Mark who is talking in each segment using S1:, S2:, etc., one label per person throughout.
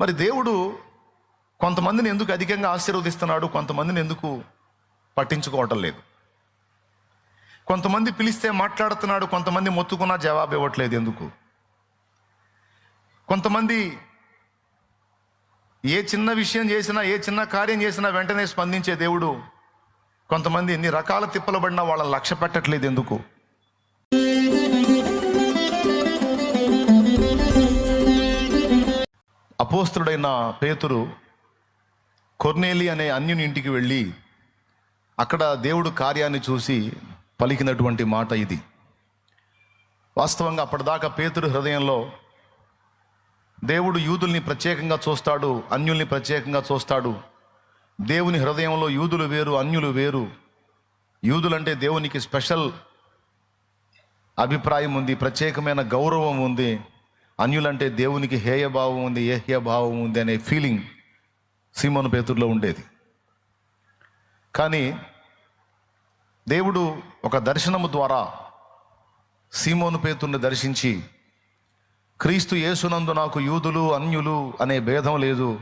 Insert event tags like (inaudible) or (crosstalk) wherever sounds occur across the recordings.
S1: మరి దేవుడు కొంతమందిని ఎందుకు అధికంగా ఆశీర్వదిస్తున్నాడు? కొంతమందిని ఎందుకు పట్టించుకోవటం లేదు. కొంతమంది పిలిస్తే మాట్లాడుతున్నాడు కొంతమంది మొత్తుకున్నా జవాబు ఇవ్వట్లేదు ఎందుకు? కొంతమంది ఏ చిన్న విషయం చేసినా ఏ చిన్న కార్యం చేసినా వెంటనే స్పందించే దేవుడు కొంతమంది ఎన్ని రకాల తిప్పలబడినా వాళ్ళని లక్ష్య పెట్టట్లేదు ఎందుకు? అపోస్తుడైన పేతురు కొర్నేలి అనే అన్యుని ఇంటికి వెళ్ళి అక్కడ దేవుడు కార్యాన్ని చూసి పలికినటువంటి మాట ఇది. వాస్తవంగా అప్పటిదాకా పేతురు హృదయంలో దేవుడు యూదుల్ని ప్రత్యేకంగా చూస్తాడు అన్యుల్ని ప్రత్యేకంగా చూస్తాడు. దేవుని హృదయంలో యూదులు వేరు అన్యులు వేరు. యూదులంటే దేవునికి స్పెషల్ అభిప్రాయం ఉంది ప్రత్యేకమైన గౌరవం ఉంది. అన్యులంటే దేవునికి హేయభావం ఉంది ఏహ్యభావం ఉంది అనే ఫీలింగ్ సీమోను పేతుర్లో ఉండేది. కానీ దేవుడు ఒక దర్శనము ద్వారా సీమోను పేతుర్ని దర్శించి క్రీస్తు యేసునందు నాకు యూదులు అన్యులు అనే భేదం లేదు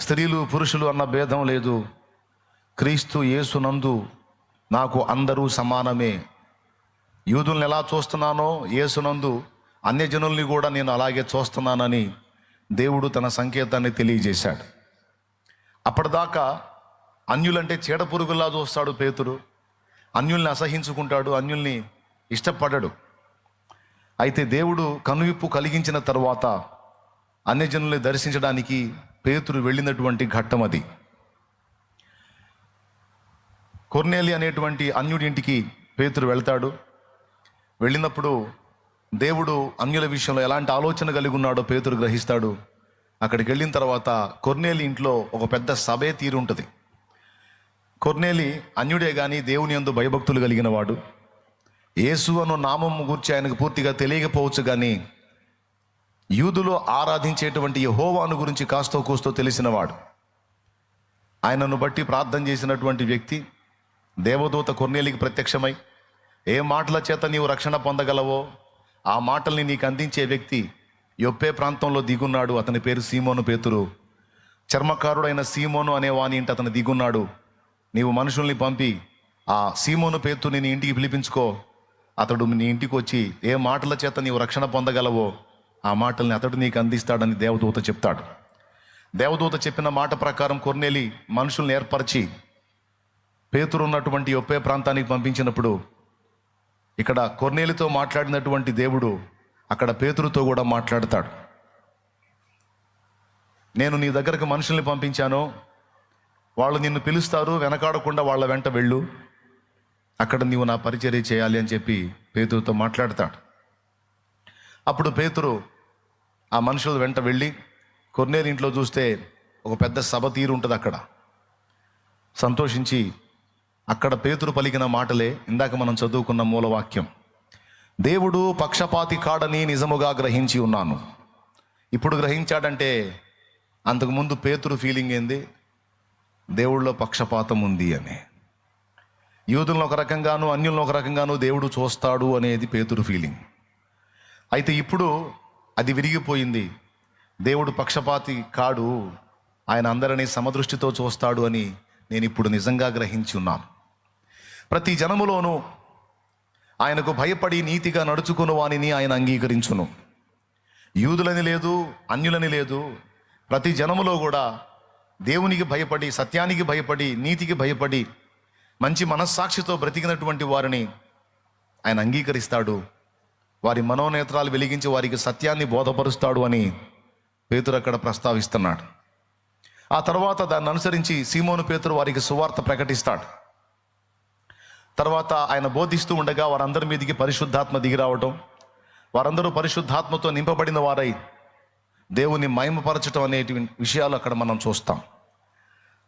S1: స్త్రీలు పురుషులు అన్న భేదం లేదు క్రీస్తు యేసునందు నాకు అందరూ సమానమే. యూదుల్ని ఎలా చూస్తున్నానో యేసునందు అన్యజనుల్ని కూడా నేను అలాగే చూస్తున్నానని దేవుడు తన సంకేతాన్ని తెలియజేశాడు. అప్పటిదాకా అన్యులంటే చీడపురుగుల్లా చూస్తాడు పేతుడు అన్యుల్ని అసహించుకుంటాడు అన్యుల్ని ఇష్టపడడు. అయితే దేవుడు కనువిప్పు కలిగించిన తర్వాత అన్యజనుల్ని దర్శించడానికి పేతురు వెళ్ళినటువంటి ఘట్టం అది. కొర్నేలి అనేటువంటి అన్యుడింటికి పేతురు వెళ్తాడు. వెళ్ళినప్పుడు దేవుడు అన్యుల విషయంలో ఎలాంటి ఆలోచన కలిగి ఉన్నాడో పేతురు గ్రహిస్తాడు. అక్కడికి వెళ్ళిన తర్వాత కొర్నేలి ఇంట్లో ఒక పెద్ద సభే తీరు ఉంటుంది. కొర్నేలి అన్యుడే కానీ దేవుని యందు భయభక్తులు కలిగిన వాడు. యేసు అను నామం గురించి ఆయనకు పూర్తిగా తెలియకపోవచ్చు కానీ యూదులో ఆరాధించేటువంటి యహోవాను గురించి కాస్తో కూస్తో తెలిసినవాడు ఆయనను బట్టి ప్రార్థన చేసినటువంటి వ్యక్తి దేవదూత కొర్నేలికి ప్రత్యక్షమై ఏ మాటల చేత నీవు రక్షణ పొందగలవో ఆ మాటల్ని నీకు అందించే వ్యక్తి యొప్పే ప్రాంతంలో దిగున్నాడు. అతని పేరు సీమోను పేతురు. చర్మకారుడైన సీమోను అనే వాని ఇంటి అతను దిగున్నాడు. నీవు మనుషుల్ని పంపి ఆ సీమోను పేతుని నీ ఇంటికి పిలిపించుకో. అతడు నీ ఇంటికి వచ్చి ఏ మాటల చేత నీవు రక్షణ పొందగలవో ఆ మాటల్ని అతడు నీకు అందిస్తాడని దేవదూత చెప్తాడు. దేవదూత చెప్పిన మాట ప్రకారం కొర్నేలి మనుషుల్ని ఏర్పరిచి పేతురు ఉన్నటువంటి ఒప్పే ప్రాంతానికి పంపించినప్పుడు ఇక్కడ కొర్నేలితో మాట్లాడినటువంటి దేవుడు అక్కడ పేతురుతో కూడా మాట్లాడతాడు. నేను నీ దగ్గరకు మనుషుల్ని పంపించాను. వాళ్ళు నిన్ను పిలుస్తారు వెనకాడకుండా వాళ్ళ వెంట వెళ్ళు. అక్కడ నీవు నా పరిచర్య చేయాలి అని చెప్పి పేతురుతో మాట్లాడతాడు. అప్పుడు పేతురు ఆ మనుషుల వెంట వెళ్ళి కొర్నేలు ఇంట్లో చూస్తే ఒక పెద్ద సభ తీరు ఉంటుంది అక్కడ. సంతోషించి అక్కడ పేతురు పలికిన మాటలే ఇందాక మనం చదువుకున్న మూలవాక్యం. దేవుడు పక్షపాతి కాడని నిజముగా గ్రహించి ఉన్నాను. ఇప్పుడు గ్రహించాడంటే అంతకుముందు పేతురు ఫీలింగ్ ఏంది? దేవుడిలో పక్షపాతం ఉంది అని. యూదులను ఒక రకంగాను అన్యులను ఒక రకంగాను దేవుడు చూస్తాడు అనేది పేతురు ఫీలింగ్. అయితే ఇప్పుడు అది విరిగిపోయింది. దేవుడు పక్షపాతి కాడు ఆయన అందరినీ సమదృష్టితో చూస్తాడు అని నేను ఇప్పుడు నిజంగా గ్రహించి ఉన్నాను. ప్రతి జనములోనూ ఆయనకు భయపడి నీతిగా నడుచుకుని వానిని ఆయన అంగీకరించును. యూదులని లేదు అన్యులని లేదు. ప్రతి జనములో కూడా దేవునికి భయపడి సత్యానికి భయపడి నీతికి భయపడి మంచి మనస్సాక్షితో బ్రతికినటువంటి వారిని ఆయన అంగీకరిస్తాడు. వారి మనోనేత్రాలు వెలిగించి వారికి సత్యాన్ని బోధపరుస్తాడు అని పేతురు అక్కడ ప్రస్తావిస్తున్నాడు. ఆ తర్వాత దాన్ని అనుసరించి సీమోను పేతురు వారికి సువార్త ప్రకటిస్తాడు. తర్వాత ఆయన బోధిస్తూ ఉండగా వారందరి మీదకి పరిశుద్ధాత్మ దిగిరావటం వారందరూ పరిశుద్ధాత్మతో నింపబడిన వారై దేవుని మహిమపరచటం అనేటి విషయాలు అక్కడ మనం చూస్తాం.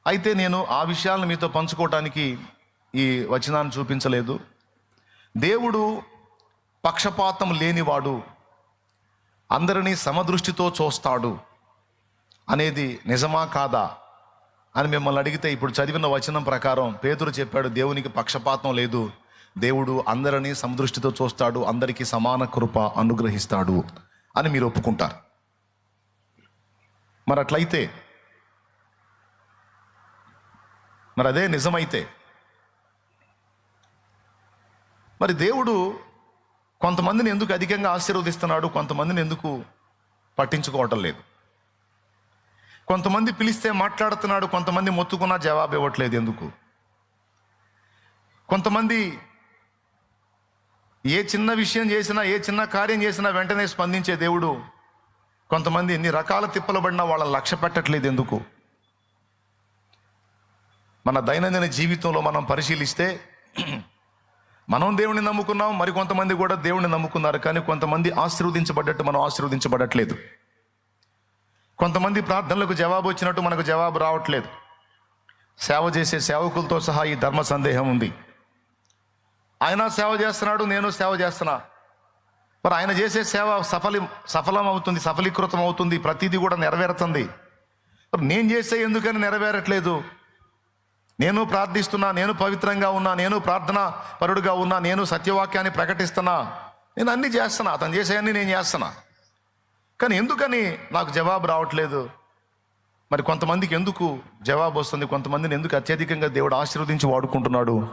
S1: అయితే నేను ఆ విషయాలను మీతో పంచుకోవటానికి ఈ వచనాన్ని చూపించలేదు. దేవుడు పక్షపాతం లేనివాడు అందరినీ సమదృష్టితో చూస్తాడు అనేది నిజమా కాదా? అని మిమ్మల్ని అడిగితే ఇప్పుడు చదివిన వచనం ప్రకారం పేతురు చెప్పాడు దేవునికి పక్షపాతం లేదు. దేవుడు అందరినీ సమదృష్టితో చూస్తాడు అందరికీ సమాన కృప అనుగ్రహిస్తాడు అని మీరు ఒప్పుకుంటారు. మరి అట్లయితే మరి అదే నిజమైతే మరి దేవుడు కొంతమందిని ఎందుకు అధికంగా ఆశీర్వదిస్తున్నాడు కొంతమందిని ఎందుకు పట్టించుకోవటం లేదు. కొంతమంది పిలిస్తే మాట్లాడుతున్నాడు కొంతమంది మొత్తుకున్నా జవాబు ఇవ్వట్లేదు ఎందుకు? కొంతమంది ఏ చిన్న విషయం చేసినా ఏ చిన్న కార్యం చేసినా వెంటనే స్పందించే దేవుడు కొంతమంది ఎన్ని రకాల తిప్పలు పడినా వాళ్ళని లక్ష్య పెట్టట్లేదు ఎందుకు? మన దైనందిన జీవితంలో మనం పరిశీలిస్తే మనం దేవుణ్ణి నమ్ముకున్నాం మరి కొంతమంది కూడా దేవుణ్ణి నమ్ముకున్నారు కానీ కొంతమంది ఆశీర్వదించబడ్డట్టు మనం ఆశీర్వదించబడట్లేదు. కొంతమంది ప్రార్థనలకు జవాబు వచ్చినట్టు మనకు జవాబు రావట్లేదు. సేవ చేసే సేవకులతో సహా ఈ ధర్మ సందేహం ఉంది. ఆయన సేవ చేస్తున్నాడు నేను సేవ చేస్తున్నా. మరి ఆయన చేసే సేవ సఫలి సఫలం అవుతుంది సఫలీకృతం అవుతుంది ప్రతిదీ కూడా నెరవేరుతుంది. మరి నేను చేసే ఎందుకని నెరవేరట్లేదు? నేను ప్రార్థిస్తున్నా నేను పవిత్రంగా ఉన్నా నేను ప్రార్థన పరుడుగా ఉన్నా నేను సత్యవాక్యాన్ని ప్రకటిస్తున్నా. నేను అన్ని చేస్తున్నా అతను చేసేయన్ని నేను చేస్తున్నా. కానీ ఎందుకని నాకు జవాబు రావట్లేదు? మరి కొంతమందికి ఎందుకు జవాబు వస్తుంది? కొంతమందిని ఎందుకు అత్యధికంగా దేవుడు ఆశీర్వదించి వాడుకుంటున్నాడు?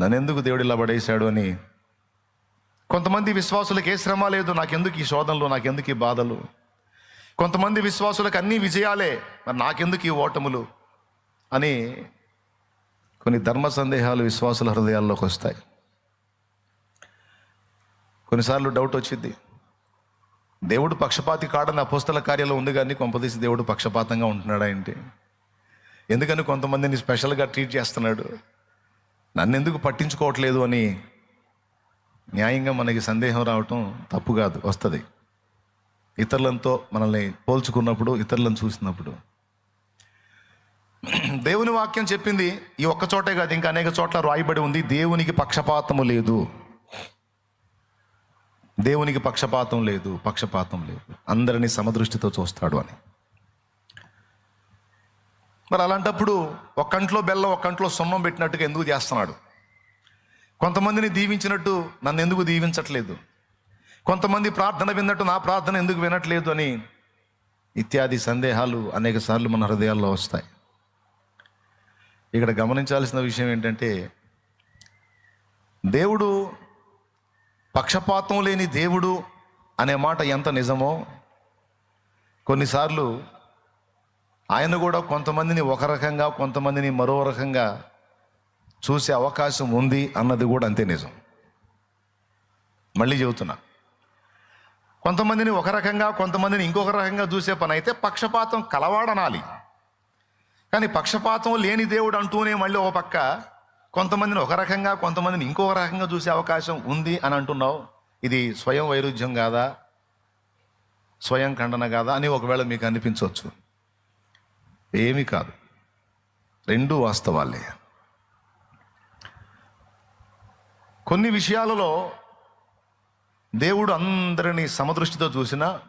S1: నన్ను ఎందుకు దేవుడు ఇలా పడేశాడు అని. కొంతమంది విశ్వాసులకు ఏ శ్రమ లేదు? నాకెందుకు ఈ శోధనలు? నాకెందుకు ఈ బాధలు? కొంతమంది విశ్వాసులకు అన్ని విజయాలే. మరి నాకెందుకు ఈ ఓటములు? అని కొన్ని ధర్మ సందేహాలు విశ్వాసుల హృదయాల్లోకి వస్తాయి. కొన్నిసార్లు డౌట్ వచ్చింది. దేవుడు పక్షపాతి కాడని అపోస్తల కార్యాలు ఉంది కానీ కొంపదీసి దేవుడు పక్షపాతంగా ఉంటున్నాడా ఏంటి? ఎందుకని కొంతమందిని స్పెషల్గా ట్రీట్ చేస్తున్నాడు? నన్ను ఎందుకు పట్టించుకోవట్లేదు అని న్యాయంగా మనకి సందేహం రావటం తప్పు కాదు వస్తుంది. ఇతరులతో మనల్ని పోల్చుకున్నప్పుడు ఇతరులను చూసినప్పుడు. దేవుని వాక్యం చెప్పింది ఈ ఒక్క చోటే కాదు ఇంకా అనేక చోట్ల రాయబడి ఉంది. దేవునికి పక్షపాతము లేదు. దేవునికి పక్షపాతం లేదు పక్షపాతం లేదు. అందరినీ సమదృష్టితో చూస్తాడు అని. మరి అలాంటప్పుడు ఒక్కంట్లో బెల్లం ఒక్కంట్లో సున్నం పెట్టినట్టుగా ఎందుకు చేస్తున్నాడు? కొంతమందిని దీవించినట్టు నన్ను ఎందుకు దీవించట్లేదు? కొంతమంది ప్రార్థన విన్నట్టు నా ప్రార్థన ఎందుకు వినట్లేదు అని ఇత్యాది సందేహాలు అనేక సార్లు మన హృదయాల్లో వస్తాయి. ఇక్కడ గమనించాల్సిన విషయం ఏంటంటే దేవుడు పక్షపాతం లేని దేవుడు అనే మాట ఎంత నిజమో కొన్నిసార్లు ఆయన కూడా కొంతమందిని ఒక రకంగా కొంతమందిని మరో రకంగా చూసే అవకాశం ఉంది అన్నది కూడా అంతే నిజం. మళ్ళీ చెబుతున్నా. కొంతమందిని ఒక రకంగా కొంతమందిని ఇంకొక రకంగా చూసే పని అయితే పక్షపాతం కలవాడనాలి. కానీ పక్షపాతం లేని దేవుడు అంటూనే మళ్ళీ ఒక పక్క కొంతమందిని ఒక రకంగా కొంతమందిని ఇంకొక రకంగా చూసే అవకాశం ఉంది అని అంటున్నావు. ఇది స్వయం వైరుధ్యం కాదా? స్వయం ఖండన కాదా అని ఒకవేళ మీకు అనిపించవచ్చు. ఏమీ కాదు. రెండు వాస్తవాలే. కొన్ని విషయాలలో దేవుడు అందరినీ సమదృష్టితో చూసినా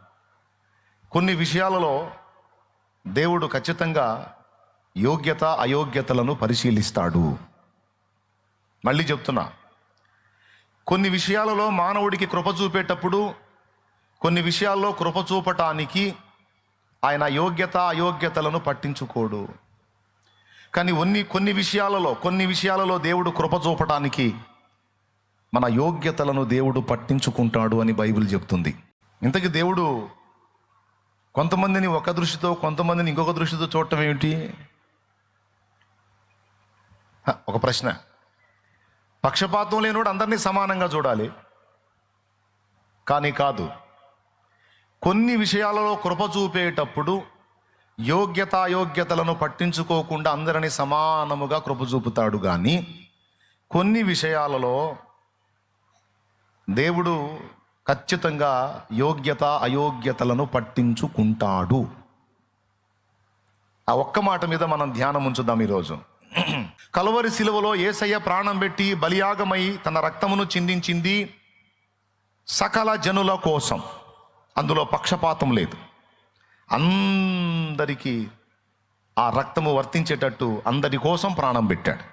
S1: కొన్ని విషయాలలో దేవుడు ఖచ్చితంగా యోగ్యత అయోగ్యతలను పరిశీలిస్తాడు. మళ్ళీ చెప్తున్నా. కొన్ని విషయాలలో మానవుడికి కృప చూపేటప్పుడు కొన్ని విషయాల్లో కృప చూపటానికి ఆయన యోగ్యత అయోగ్యతలను పట్టించుకోడు. కానీ కొన్ని కొన్ని విషయాలలో కొన్ని విషయాలలో దేవుడు కృప చూపటానికి మన యోగ్యతలను దేవుడు పట్టించుకుంటాడు అని బైబిల్ చెప్తుంది. ఇంతకీ దేవుడు కొంతమందిని ఒక దృష్టితో కొంతమందిని ఇంకొక దృష్టితో చూడటం ఏమిటి? ఒక ప్రశ్న. పక్షపాతం లేనివాడు అందరినీ సమానంగా చూడాలి. కానీ కాదు. కొన్ని విషయాలలో కృప చూపేటప్పుడు యోగ్యత అయోగ్యతలను పట్టించుకోకుండా అందరినీ సమానముగా కృప చూపుతాడు కానీ కొన్ని విషయాలలో దేవుడు ఖచ్చితంగా యోగ్యత అయోగ్యతలను పట్టించుకుంటాడు. ఆ ఒక్క మాట మీద మనం ధ్యానం ఉంచుదాం ఈరోజు. కలవరి శిలువలో ఏసయ్య ప్రాణం పెట్టి బలియాగమై తన రక్తమును చిందించింది సకల జనుల కోసం. అందులో పక్షపాతం లేదు. అందరికీ ఆ రక్తము వర్తించేటట్టు అందరి కోసం ప్రాణం పెట్టాడు.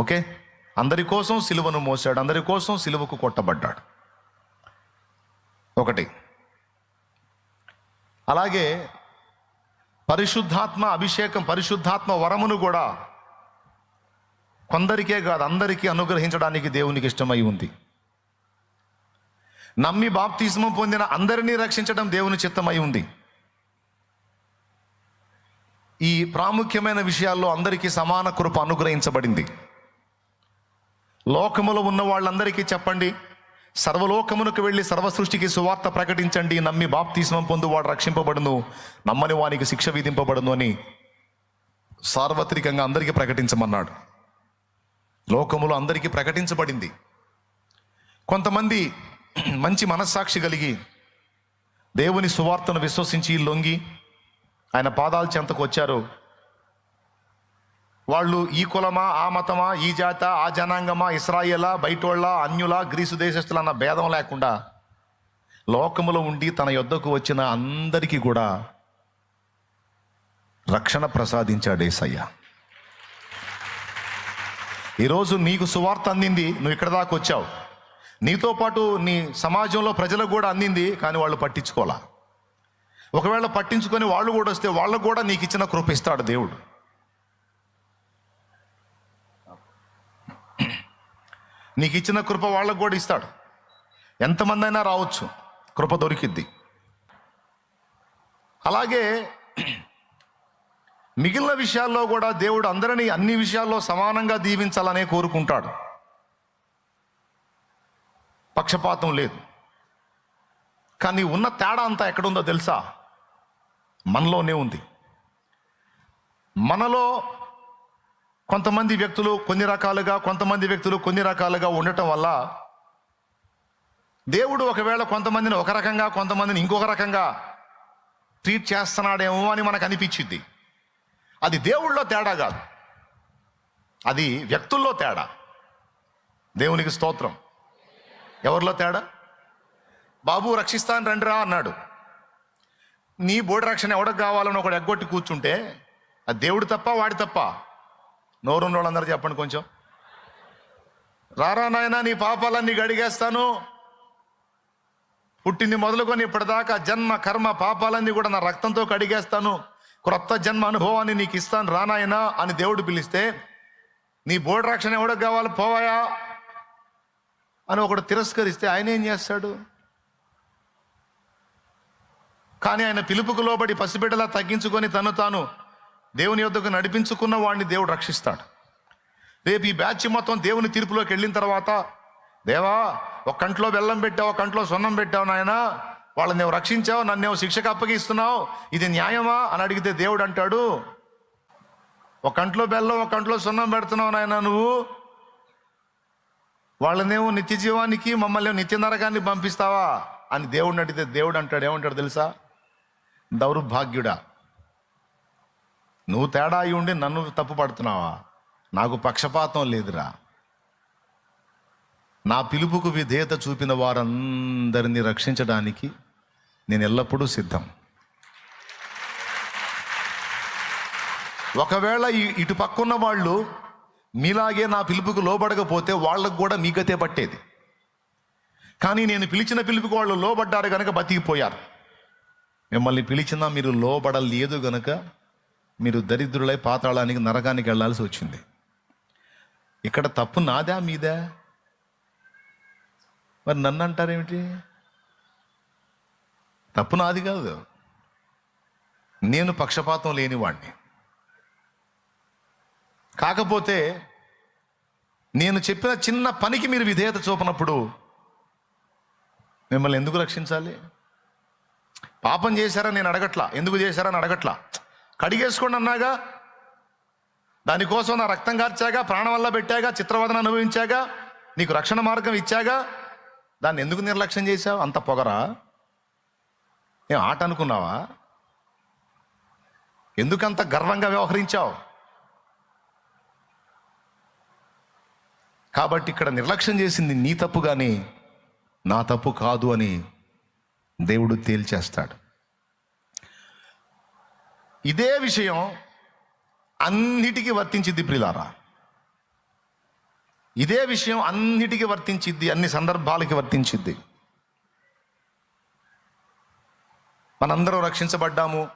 S1: ఓకే? అందరి కోసం సిలువను మోసాడు అందరి కోసం సిలువకు కొట్టబడ్డాడు. ఒకటి. అలాగే పరిశుద్ధాత్మ అభిషేకం పరిశుద్ధాత్మ వరమును కూడా కొందరికే కాదు అందరికీ అనుగ్రహించడానికి దేవునికి ఇష్టమై ఉంది. నమ్మి బాప్తిస్మం పొందిన అందరినీ రక్షించడం దేవుని చిత్తమై ఉంది. ఈ ప్రాముఖ్యమైన విషయాల్లో అందరికీ సమాన కృప అనుగ్రహించబడింది. లోకములో ఉన్న వాళ్ళందరికీ చెప్పండి. సర్వలోకమునకు వెళ్ళి సర్వ సృష్టికి సువార్త ప్రకటించండి నమ్మి బాప్తీసం పొందు వాడు రక్షింపబడును నమ్మని వానికి శిక్ష విధింపబడును అని సార్వత్రికంగా అందరికీ ప్రకటించమన్నాడు. లోకములో అందరికీ ప్రకటించబడింది. కొంతమంది మంచి మనస్సాక్షి కలిగి దేవుని సువార్తను విశ్వసించి లొంగి ఆయన పాదాల చెంతకు వచ్చారు. వాళ్ళు ఈ కులమా ఆ మతమా ఈ జాత ఆ జనాంగమా ఇస్రాయేలా బయటోళ్ళ అన్యుల గ్రీసు దేశస్తుల అన్న భేదం లేకుండా లోకములో ఉండి తన యొద్దకు వచ్చిన అందరికీ కూడా రక్షణ ప్రసాదించాడు ఏసయ్య. ఈరోజు నీకు సువార్త అందింది నువ్వు ఇక్కడ దాకా వచ్చావు. నీతో పాటు నీ సమాజంలో ప్రజలకు కూడా అందింది కానీ వాళ్ళు పట్టించుకోవాలా? ఒకవేళ పట్టించుకొని వాళ్ళు కూడా వస్తే వాళ్ళకు కూడా నీకు ఇచ్చిన కృపిస్తాడు దేవుడు. నీకు ఇచ్చిన కృప వాళ్ళకు కూడా ఇస్తాడు. ఎంతమంది అయినా రావచ్చు. కృప దొరికిద్ది. అలాగే (clears throat) మిగిలిన విషయాల్లో కూడా దేవుడు అందరినీ అన్ని విషయాల్లో సమానంగా దీవించాలనే కోరుకుంటాడు. పక్షపాతం లేదు. కానీ ఉన్న తేడా అంతా ఎక్కడుందో తెలుసా? మనలోనే ఉంది. మనలో కొంతమంది వ్యక్తులు కొన్ని రకాలుగా కొంతమంది వ్యక్తులు కొన్ని రకాలుగా ఉండటం వల్ల దేవుడు ఒకవేళ కొంతమందిని ఒక రకంగా కొంతమందిని ఇంకొక రకంగా ట్రీట్ చేస్తున్నాడేమో అని మనకు అనిపించింది అది దేవుళ్ళో తేడా కాదు. అది వ్యక్తుల్లో తేడా. దేవునికి స్తోత్రం. ఎవరిలో తేడా? బాబు రక్షిస్తాను రండిరా అన్నాడు. నీ బోడి రక్షణ ఎవడికి కావాలని ఒకడు ఎగ్గొట్టి కూర్చుంటే అది దేవుడు తప్ప వాడి తప్ప. నోరున్న వాళ్ళందరూ చెప్పండి కొంచెం. రారా నాయనా నీ పాపాలన్నీ గడిగేస్తాను. పుట్టింది మొదలుకొని ఇప్పటిదాకా జన్మ కర్మ పాపాలన్నీ కూడా నా రక్తంతో కడిగేస్తాను. క్రొత్త జన్మ అనుభవాన్ని నీకు ఇస్తాను రానాయనా అని దేవుడు పిలిస్తే నీ బోర్డు రక్షణ ఎవడికి కావాలి పోవాయా? అని ఒకడు తిరస్కరిస్తే ఆయన ఏం చేస్తాడు? కానీ ఆయన పిలుపుకు లోబడి పసిబిడ్డలా తగ్గించుకొని తను తాను. దేవుని యొద్దకు నడిపించుకున్న వాడిని దేవుడు రక్షిస్తాడు. రేపు ఈ బ్యాచ్ మొత్తం దేవుని తీర్పులోకి వెళ్ళిన తర్వాత దేవా ఒక కంట్లో బెల్లం పెట్టావు ఒక కంట్లో సొన్నం పెట్టావు నాయన వాళ్ళని నువ్వు రక్షించావు నన్ను నువ్వు శిక్షకు అప్పగిస్తున్నావు ఇది న్యాయమా? అని అడిగితే దేవుడు అంటాడు ఒక కంట్లో బెల్లం ఒక కంట్లో సున్నం పెడుతున్నావు నాయన నువ్వు. వాళ్ళనేమో నిత్య జీవానికి మమ్మల్ని నిత్య నరకాన్ని పంపిస్తావా? అని దేవుడిని అడిగితే దేవుడు అంటాడు ఏమంటాడు తెలుసా? దౌర్భాగ్యుడా నువ్వు తేడా అయి ఉండి నన్ను తప్పు పడుతున్నావా నాకు పక్షపాతం లేదురా. నా పిలుపుకు విధేయత చూపిన వారందరినీ రక్షించడానికి నేను ఎల్లప్పుడూ సిద్ధం. ఒకవేళ ఇటు పక్కున్న వాళ్ళు మీలాగే నా పిలుపుకు లోబడకపోతే వాళ్ళకు కూడా మీ గతే పట్టేది. కానీ నేను పిలిచిన పిలుపుకు వాళ్ళు లోబడ్డారు కనుక బతికిపోయారు. మిమ్మల్ని పిలిచినా మీరు లోబడలేదు కనుక మీరు దరిద్రులై పాతాళానికి నరకానికి వెళ్ళాల్సి వచ్చింది. ఇక్కడ తప్పు నాదా మీదా? మరి నన్ను అంటారేమిటి తప్పు నాది కాదు. నేను పక్షపాతం లేనివాడిని కాకపోతే నేను చెప్పిన చిన్న పనికి మీరు విధేయత చూపనప్పుడు మిమ్మల్ని ఎందుకు రక్షించాలి? పాపం చేశారా? నేను అడగట్లా. ఎందుకు చేశారని అడగట్లా. కడిగేసుకోండి అన్నాగా. దానికోసం నా రక్తం కార్చాగా ప్రాణం వల్ల పెట్టాగా చిత్రవదన అనుభవించాగా నీకు రక్షణ మార్గం ఇచ్చాగా. దాన్ని ఎందుకు నిర్లక్ష్యం చేశావు? అంత పొగరా? ఏం ఆట అనుకున్నావా? ఎందుకంత గర్వంగా వ్యవహరించావు? కాబట్టి ఇక్కడ నిర్లక్ష్యం చేసింది నీ తప్పు కానీ నా తప్పు కాదు అని దేవుడు తేల్చేస్తాడు. ఇదే విషయం అన్నిటికీ వర్తించిద్ది ప్రిలారా. ఇదే విషయం అన్నిటికీ వర్తించిద్ది అన్ని సందర్భాలకి వర్తించిద్ది. మనందరం రక్షించబడ్డాము.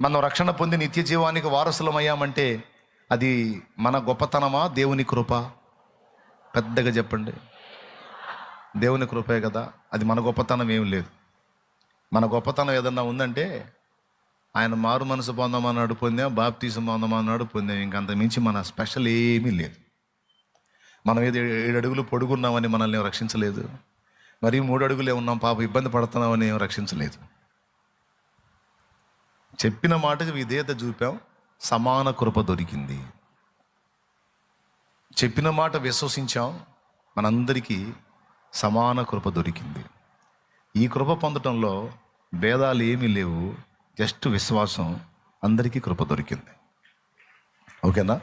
S1: మనం రక్షణ పొంది నిత్య జీవానికి వారసులం అయ్యామంటే అది మన గొప్పతనమా దేవుని కృప? పెద్దగా చెప్పండి. దేవుని కృపే కదా అది మన గొప్పతనం ఏం లేదు. మన గొప్పతనం ఏదన్నా ఉందంటే ఆయన మారు మనసు పొందమన్నాడు పొందాం బాప్తీసం పొందమన్నాడు పొందాం. ఇంకంత మించి మన స్పెషల్ ఏమీ లేదు. మనం ఏది ఏడు అడుగులు పొడుగున్నామని మనల్ని రక్షించలేదు. మరి మూడు అడుగులే ఉన్నాం పాప ఇబ్బంది పడుతున్నామని ఏం రక్షించలేదు. చెప్పిన మాటకు విధేయత చూపాం సమాన కృప దొరికింది. చెప్పిన మాట విశ్వసించాం మనందరికీ సమాన కృప దొరికింది. ఈ కృప పొందటంలో భేదాలు ఏమీ లేవు. జస్ట్ విశ్వాసం అందరికీ కృప దొరికింది. ఓకేనా?